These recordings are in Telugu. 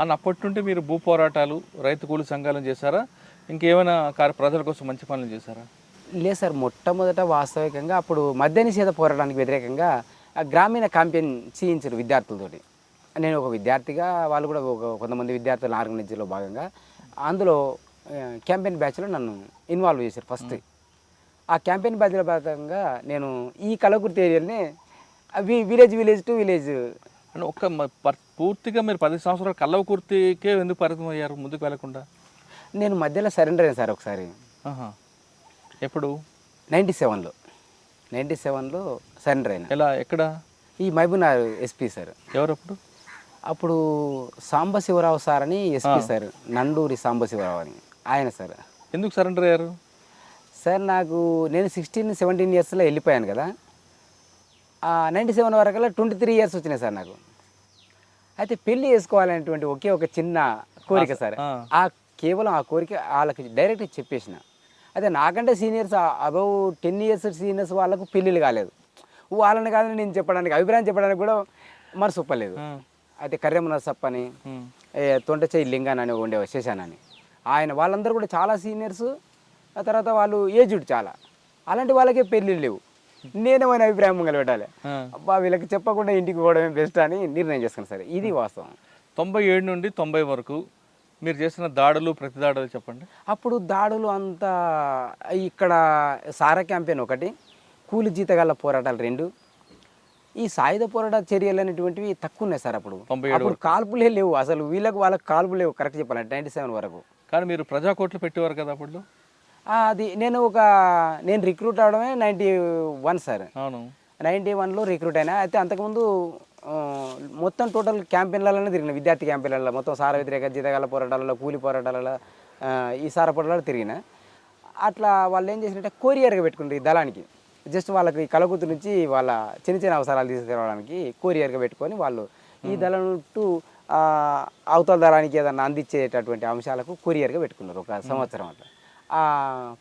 అన్న అప్పటి నుండి మీరు భూ పోరాటాలు రైతు కూలి సంఘాలను చేశారా? ఇంకేమైనా కార్య ప్రజల కోసం మంచి పనులు చేశారా? లేదు సార్ మొట్టమొదట వాస్తవికంగా అప్పుడు మద్య నిషేధ పోరాటానికి వ్యతిరేకంగా ఆ గ్రామీణ క్యాంపెయిన్ చేయించారు విద్యార్థులతోటి. నేను ఒక విద్యార్థిగా వాళ్ళు కూడా ఒక కొంతమంది విద్యార్థుల ఆర్గనైజర్లో భాగంగా అందులో క్యాంపెయిన్ బ్యాచ్లో నన్ను ఇన్వాల్వ్ చేశారు ఫస్ట్. ఆ క్యాంపెయిన్ బ్యాచ్లో భాగంగా నేను ఈ కలకుర్తి ఏరియాని విలేజ్ విలేజ్ టు విలేజ్ అంటే ఒక్క పూర్తిగా మీరు పది సంవత్సరాలు కల్లవకుర్తికే ఎందుకు పరిమితం అయ్యారు ముందుకు వెళ్ళకుండా నేను మధ్యలో సరెండర్ అయ్యాను సార్ ఒకసారి. ఎప్పుడు? నైంటీ సెవెన్లో. నైంటీ సెవెన్లో సరెండర్ అయినా ఎలా? ఎక్కడ? ఈ మహబూబ్నగర్ ఎస్పీ సార్. ఎవరప్పుడు? అప్పుడు సాంబశివరావు సార్ అని ఎస్పీ సార్ నండూరి సాంబశివరావు అని. ఆయన సార్. ఎందుకు సరెండర్ అయ్యారు? సార్ నాకు నేను సిక్స్టీన్ సెవెంటీన్ ఇయర్స్లో వెళ్ళిపోయాను కదా. నైంటీ సెవెన్ వరకు ట్వంటీ త్రీ ఇయర్స్ వచ్చినాయి సార్ నాకు. అయితే పెళ్ళి చేసుకోవాలనేటువంటి ఒకే ఒక చిన్న కోరిక సార్. ఆ. కేవలం ఆ కోరిక వాళ్ళకి డైరెక్ట్ చెప్పేసిన. అదే నాకంటే seniors above ten years seniors వాళ్ళకు పెళ్ళిళ్ళు కాలేదు. వాళ్ళని కాదని నేను చెప్పడానికి అభిప్రాయం చెప్పడానికి కూడా మనసు ఒప్పలేదు. అయితే కర్రెమ్మ నరసప్ప అని ఉమ్. ఏ, తొంటచేయి లింగాన్ అని ఉండేవారు శశానని ఆయన వాళ్ళందరూ కూడా చాలా సీనియర్స్ ఆ తర్వాత వాళ్ళు ఏజ్డ్ చాలా. అలాంటి వాళ్ళకే పెళ్ళిళ్ళు లేవు. నేనేమైన అభిప్రాయం ముంగలు పెట్టాలి. అబ్బా వీళ్ళకి చెప్పకుండా ఇంటికి పోవడమే బెస్ట్ అని నిర్ణయం చేసుకున్నాను సరే. ఇది వాస్తవం. తొంభై ఏడు నుండి తొంభై వరకు మీరు చేసిన దాడులు ప్రతి దాడులు చెప్పండి. అప్పుడు దాడులు అంతా ఇక్కడ సారా క్యాంపెయిన్ ఒకటి కూలి జీతగాళ్ళ పోరాటాలు రెండు. ఈ సాయుధ పోరాట చర్యలు అనేటువంటివి తక్కువ ఉన్నాయి సార్ అప్పుడు. తొంభై ఏడు అప్పుడు కాల్పులే లేవు. అసలు వీళ్ళకి వాళ్ళకి కాల్పులు లేవు. కరెక్ట్ చెప్పాలంటే నైంటీ సెవెన్ వరకు. కానీ మీరు ప్రజాకోట్లు పెట్టేవారు కదా అప్పుడు అది నేను ఒక నేను రిక్రూట్ అవడమే నైంటీ వన్ సార్ అవును. నైంటీ వన్లో రిక్రూట్ అయినా. అయితే అంతకుముందు మొత్తం టోటల్ క్యాంపెయిన్లలోనే తిరిగిన విద్యార్థి క్యాంపెయిన్లలో మొత్తం సార వ్యతిరేక జీతగాల పోరాటాలలో కూలి పోరాటాలలో ఈ సార పోరాటాలు తిరిగిన. అట్లా వాళ్ళు ఏం చేసినట్టే కోరియర్గా పెట్టుకుంటారు ఈ దళానికి. జస్ట్ వాళ్ళకి కలకూతు నుంచి వాళ్ళ చిన్న చిన్న అవసరాలు తీసుకురావడానికి కోరియర్గా పెట్టుకొని వాళ్ళు ఈ దళం టు అవతల దళానికి ఏదన్నా అందించేటటువంటి అంశాలకు కొరియర్గా పెట్టుకున్నారు ఒక సంవత్సరం అట్లా.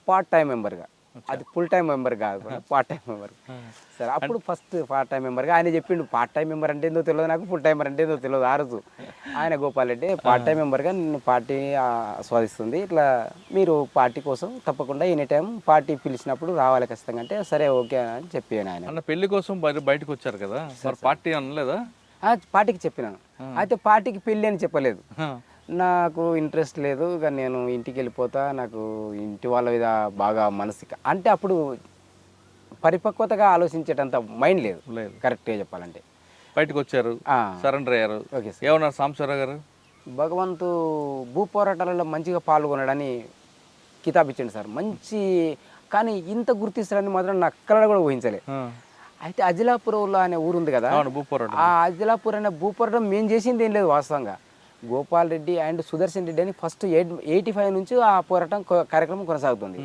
పార్ట్ టైం మెంబర్గా అది ఫుల్ టైం మెంబర్ కాదు పార్ట్ టైం మెంబర్ సరే అప్పుడు ఫస్ట్ పార్ట్ టైం మెంబర్గా ఆయన చెప్పిండు పార్ట్ టైం మెంబర్ అంటే ఏందో తెలియదు నాకు ఫుల్ టైమర్ అంటే ఏందో తెలియదు ఆ రోజు. ఆయన గోపాల్ రెడ్డి పార్ట్ టైం మెంబర్గా నేను పార్టీ ఆస్వాదిస్తుంది. ఇట్లా మీరు పార్టీ కోసం తప్పకుండా ఎనీ టైం పార్టీ పిలిచినప్పుడు రావాలి ఖచ్చితంగా అంటే సరే ఓకే అని చెప్పాను ఆయన. అన్న పెళ్ళి కోసం బయట బయటకు వచ్చారు కదా? పార్టీ అనలేదా? పార్టీకి చెప్పినాను. అయితే పార్టీకి పెళ్ళి అని చెప్పలేదు. నాకు ఇంట్రెస్ట్ లేదు. ఇక నేను ఇంటికి వెళ్ళిపోతా. నాకు ఇంటి వాళ్ళ మీద బాగా మనసు అంటే అప్పుడు పరిపక్వతగా ఆలోచించేటంత మైండ్ లేదు. లేదు. కరెక్ట్గా చెప్పాలంటే. బయటకు వచ్చారు. సరెండర్ అయ్యారు. Okay sir. ఏమన్నారు సాంబశివరావు గారు? భగవంతు భూ పోరాటాలలో మంచిగా పాల్గొనడని కితాబ్ ఇచ్చిండు సార్. మంచి కానీ ఇంత గుర్తిస్తారని మాత్రం నాకు అక్కడ కూడా ఊహించలే. అయితే అజిలాపురంలో అనే ఊరు ఉంది కదా ఆ అజిలాపూర్ అనే భూ పోరాటం మేము చేసింది ఏం లేదు వాస్తవంగా. గోపాల్ రెడ్డి అండ్ సుదర్శన్ రెడ్డి అని ఫస్ట్ ఎయిట్ ఎయిటీ ఫైవ్ నుంచి ఆ పోరాటం కార్యక్రమం కొనసాగుతుంది.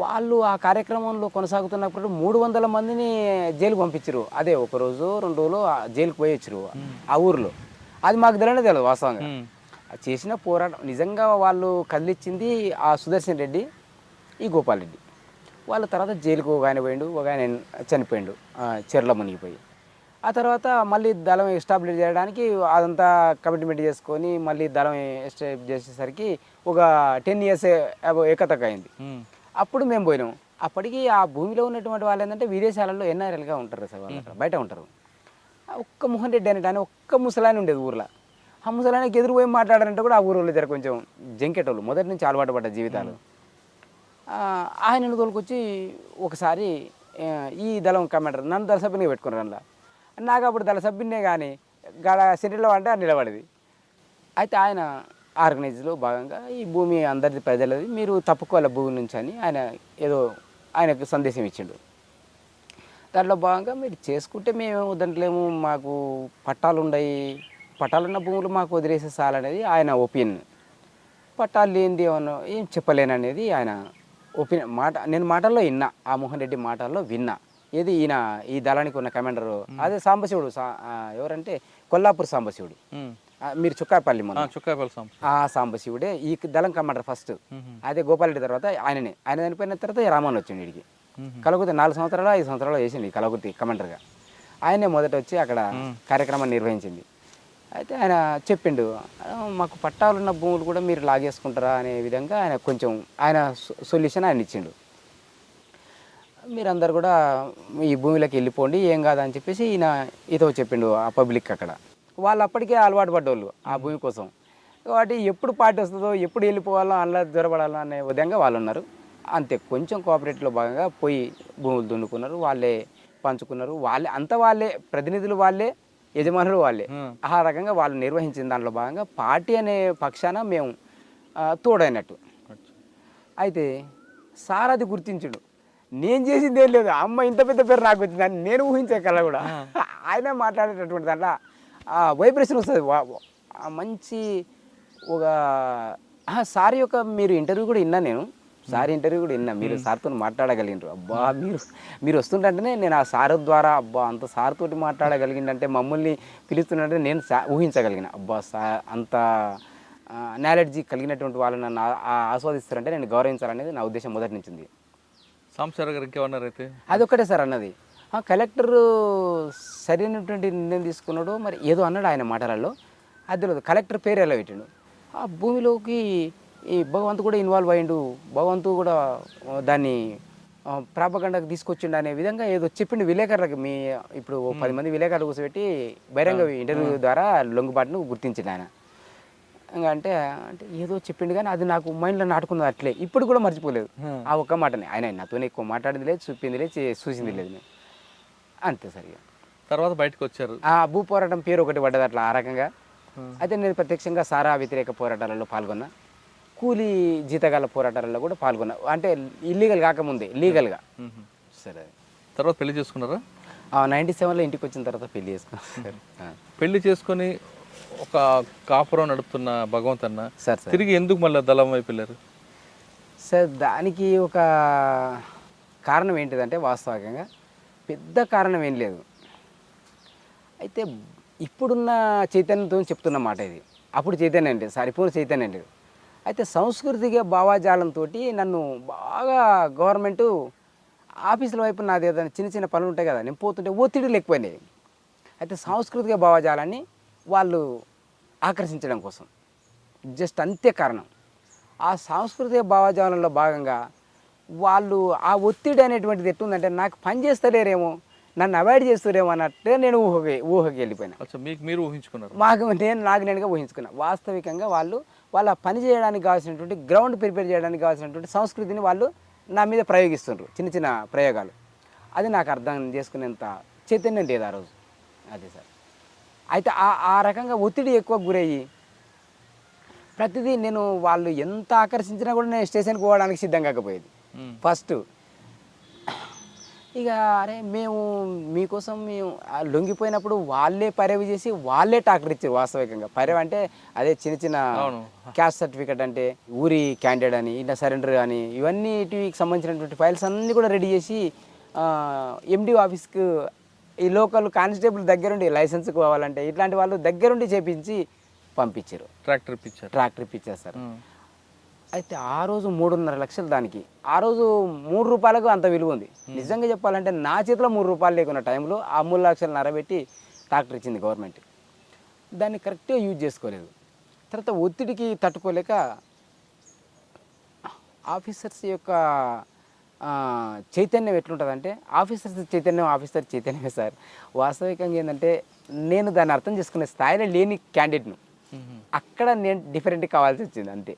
వాళ్ళు ఆ కార్యక్రమంలో కొనసాగుతున్నప్పుడు మూడు వందల మందిని జైలుకు పంపించారు అదే ఒక రోజు రెండు రోజులు జైలుకు పోయి వచ్చారు ఆ ఊరిలో. అది మాకు తెలియనే తెలియదు వాస్తవంగా. చేసిన పోరాటం నిజంగా వాళ్ళు కదిలిచ్చింది ఆ సుదర్శన్ రెడ్డి ఈ గోపాల్ రెడ్డి. వాళ్ళ తర్వాత జైలుకు ఒక ఆయన పోయిండు ఒక ఆయన చనిపోయిండు చెర్ల మునిగిపోయి. ఆ తర్వాత మళ్ళీ దళం ఎస్టాబ్లిష్ చేయడానికి అదంతా కమిట్మెంట్ చేసుకొని మళ్ళీ దళం ఎస్టాబ్లిష్ చేసేసరికి ఒక టెన్ ఇయర్స్ ఏకతక అయింది ఉమ్. అప్పుడు మేము పోయినాం. అప్పటికి ఆ భూమిలో ఉన్నటువంటి వాళ్ళు ఏంటంటే విదేశాలలో ఎన్ఆర్ఎల్గా ఉంటారు సార్ వాళ్ళు బయట ఉంటారు. ఒక్క మోహన్ రెడ్డి అనేట ఒక్క ముసలాయన ఉండేది ఊర్లో. ఆ ముసలాయనకి ఎదురు పోయి మాట్లాడారంటే కూడా ఆ ఊరిలో జర కొంచెం జంకెటోళ్ళు మొదటి నుంచి అలవాటు పడ్డ జీవితాలు. ఆయనను తోలుకొచ్చి ఒకసారి ఈ దళం కమాండర్ నన్ను దళ సభ్యునిగా పెట్టుకున్నారు అందులో నాకు అప్పుడు దళ సభ్యున్నే కానీ గడ సిటీలో అంటే నిలబడేది. అయితే ఆయన ఆర్గనైజ్లో భాగంగా ఈ భూమి అందరిది ప్రజలది మీరు తప్పుకోవాలి భూమి నుంచి అని ఆయన ఏదో ఆయనకు సందేశం ఇచ్చిండు. దాంట్లో భాగంగా మీరు చేసుకుంటే మేము దాంట్లో మాకు పట్టాలు ఉన్నాయి పట్టాలున్న భూములు మాకు వదిలేసే చాలనేది ఆయన ఒపీనియన్. పట్టాలు లేనిది ఏమన్నా ఏం చెప్పలేననేది ఆయన ఒపీనియన్. మాట నేను మాటల్లో విన్నా ఆ మోహన్ రెడ్డి మాటల్లో విన్నా. ఏది ఈయన ఈ దళానికి ఉన్న కమాండరు అదే సాంబశివుడు ఎవరంటే కొల్లాపూర్ సాంబశివుడు. మీరు చుక్కాపల్లి ఆ, మొన్న సాంబశివుడే. ఈ దళం కమాండర్ ఫస్ట్. అదే గోపాలరెడ్డి తర్వాత ఆయననే. ఆయన చనిపోయిన తర్వాత రామన్ వచ్చిండు వీడికి ఉహు. కలగుర్తి నాలుగు సంవత్సరాలు ఐదు సంవత్సరాలు చేసింది ఈ కలగుర్తి కమాండర్గా ఆయనే మొదట వచ్చి అక్కడ కార్యక్రమాన్ని నిర్వహించింది. అయితే ఆయన చెప్పిండు "ఆ, మాకు పట్టాలున్న భూములు కూడా మీరు లాగేసుకుంటారా? అనే విధంగా ఆయన కొంచెం ఆయన సొల్యూషన్ ఆయన ఇచ్చిండు మీరందరు కూడా ఈ భూమిలోకి వెళ్ళిపోండి ఏం కాదని చెప్పేసి ఈయన ఇతో చెప్పిండు ఆ పబ్లిక్ అక్కడ. వాళ్ళు అప్పటికే అలవాటు పడ్డోళ్ళు ఆ భూమి కోసం. కాబట్టి ఎప్పుడు పార్టీ వస్తుందో ఎప్పుడు వెళ్ళిపోవాలో అందులో జ్వరపడాలో అనే విధంగా వాళ్ళు ఉన్నారు అంతే కొంచెం కోఆపరేటివ్లో భాగంగా పోయి భూములు దున్నుకున్నారు వాళ్ళే పంచుకున్నారు. వాళ్ళే అంత వాళ్ళే ప్రతినిధులు వాళ్ళే యజమానులు వాళ్ళే. ఆ రకంగా వాళ్ళు నిర్వహించిన దాంట్లో భాగంగా పార్టీ అనే పక్షాన మేము తోడైనట్టు. అయితే సార్ అది గుర్తించుడు. నేను చేసింది ఏం లేదు. అమ్మ ఇంత పెద్ద పేరు నాకు వచ్చింది అని నేను ఊహించే కళ కూడా. ఆయన మాట్లాడేటటువంటి దాంట్లో ఆ వైబ్రేషన్ వస్తుంది. మంచి ఒక సార్ యొక్క మీరు ఇంటర్వ్యూ కూడా విన్నా నేను. సార్ ఇంటర్వ్యూ కూడా విన్నా. మీరు సార్తో మాట్లాడగలిగినారు. అబ్బా మీరు మీరు వస్తుంటేనే నేను ఆ సార్ ద్వారా అబ్బా అంత సార్ తోటి మాట్లాడగలిగిందంటే మమ్మల్ని పిలుస్తుంటే నేను ఊహించగలిగిన. అబ్బా సా అంత నాలెడ్జీ కలిగినటువంటి వాళ్ళు నన్ను ఆస్వాదిస్తారంటే నేను గౌరవించాలనేది నా ఉద్దేశం మొదటి నుంచి ఉంది సాంబశివరావు గారు ఇంకేమన్నారు అయితే? అదొక్కటే సార్ అన్నది. ఆ కలెక్టర్ సరైనటువంటి నిర్ణయం తీసుకున్నాడు మరి ఏదో అన్నాడు ఆయన మాటలలో. అది తెలియదు. కలెక్టర్ పేరు ఎలా పెట్టిండు? ఆ భూమిలోకి ఈ భగవంతు కూడా ఇన్వాల్వ్ అయ్యిండు. భగవంతు కూడా దాన్ని ప్రాపగండకు తీసుకొచ్చిండు అనే విధంగా ఏదో చెప్పిండు విలేకరులకు. మీ ఇప్పుడు పది మంది విలేకరులు కూర్చోబెట్టి బహిరంగ ఇంటర్వ్యూ ద్వారా లొంగుబాటును గుర్తించిండు ఆయన. అంటే అంటే ఏదో చెప్పిండు కానీ అది నాకు మైండ్లో నాటుకున్నది అట్లే. ఇప్పుడు కూడా మర్చిపోలేదు. ఆ ఒక్క మాటని. ఆయన నాతో ఎక్కువ మాట్లాడింది లేదు చూపింది లేదు చూసింది లేదు అంతే సరిగా తర్వాత బయటకు వచ్చారు ఆ భూ పోరాటం పేరు ఒకటి పడ్డది అట్లా ఆ రకంగా. అయితే నేను ప్రత్యక్షంగా సారా వ్యతిరేక పోరాటాలలో పాల్గొన్నా. కూలీ జీతగాల పోరాటాలలో కూడా పాల్గొన్నా. అంటే ఇల్లీగల్ కాకముందే లీగల్గా. సరే. తర్వాత పెళ్ళి చేసుకున్నారా? నైంటీ సెవెన్లో ఇంటికి వచ్చిన తర్వాత పెళ్ళి చేసుకున్నాను. పెళ్ళి చేసుకొని ఒక కాపురం నడుపుతున్న భగవంత్ అన్న సార్. తిరిగి ఎందుకు మళ్ళీ దళం వైపు వెళ్ళారు? సార్ దానికి ఒక కారణం ఏంటిదంటే వాస్తవికంగా పెద్ద కారణం ఏం లేదు. అయితే ఇప్పుడున్న చైతన్యంతో చెప్తున్న మాట ఇది. అప్పుడు చైతన్యం లేదు సరిపోయిన చైతన్యం లేదు. అయితే సాంస్కృతిక భావాజాలంతో నన్ను బాగా గవర్నమెంట్ ఆఫీసుల వైపు నాది ఏదైనా చిన్న చిన్న పనులు ఉంటాయి కదా నేను పోతుంటే ఒత్తిడి లేకపోయినాయి అయితే సాంస్కృతిక భావజాలాన్ని వాళ్ళు ఆకర్షించడం కోసం. జస్ట్ అంతే కారణం. ఆ సాంస్కృతిక భావజాలంలో భాగంగా వాళ్ళు ఆ ఒత్తిడి అనేటువంటిది ఎట్లుందంటే నాకు పని చేస్తలేరేమో నన్ను అవాయిడ్ చేస్తారేమో అన్నట్టే నేను ఊహకి ఊహకి వెళ్ళిపోయినా. మీకు మీరు ఊహించుకున్నారు. మాకు నేను నాకు నేనుగా ఊహించుకున్నా. వాస్తవికంగా వాళ్ళు వాళ్ళ పని చేయడానికి కావాల్సినటువంటి గ్రౌండ్ ప్రిపేర్ చేయడానికి కావాల్సినటువంటి సంస్కృతిని వాళ్ళు నా మీద ప్రయోగిస్తుండ్రు. చిన్న చిన్న ప్రయోగాలు. అది నాకు అర్థం చేసుకునేంత చైతన్యం లేదు ఆ రోజు. అదే సార్. అయితే ఆ ఆ రకంగా ఒత్తిడి ఎక్కువ గురయ్యి ప్రతిదీ నేను వాళ్ళు ఎంత ఆకర్షించినా కూడా నేను స్టేషన్కి పోవడానికి సిద్ధం కాకపోయేది. ఫస్ట్ ఇక అరే మేము మీకోసం మేము లొంగిపోయినప్పుడు వాళ్ళే పర్యవి చేసి వాళ్ళే టాక్టర్ ఇచ్చారు వాస్తవికంగా పర్యవ అంటే అదే చిన్న చిన్న. క్యాస్ట్ సర్టిఫికేట్ అంటే ఊరి క్యాండిడేట్ అని ఇలా సరెండర్ అని ఇవన్నీ సంబంధించినటువంటి ఫైల్స్ అన్నీ కూడా రెడీ చేసి ఎండి ఆఫీస్కి ఈ లోకల్ కానిస్టేబుల్ దగ్గరుండి లైసెన్స్ కావాలంటే ఇట్లాంటి వాళ్ళు దగ్గరుండి చేపించి పంపించారు. ట్రాక్టర్ ఇప్పించారు. ట్రాక్టర్ ఇప్పించేస్తారు మ్మ్. అయితే ఆ రోజు మూడున్నర లక్షలు దానికి. ఆ రోజు మూడు రూపాయలకు అంత విలువ ఉంది. నిజంగా చెప్పాలంటే నా చేతిలో మూడు రూపాయలు లేకున్న టైంలో ఆ మూడు లక్షలు నరబెట్టి ట్రాక్టర్ ఇచ్చింది గవర్నమెంట్. దాన్ని కరెక్ట్గా యూజ్ చేసుకోలేదు. తర్వాత ఒత్తిడికి తట్టుకోలేక ఆఫీసర్స్ యొక్క చైతన్యం ఎట్లుంటుందంటే ఆఫీసర్స్ చైతన్యం ఆఫీసర్ చైతన్యమే సార్ వాస్తవికంగా ఏంటంటే నేను దాన్ని అర్థం చేసుకునే స్థాయిలో లేని క్యాండిడేట్ను. అక్కడ నేను డిఫరెంట్ కావాల్సి వచ్చింది అంతే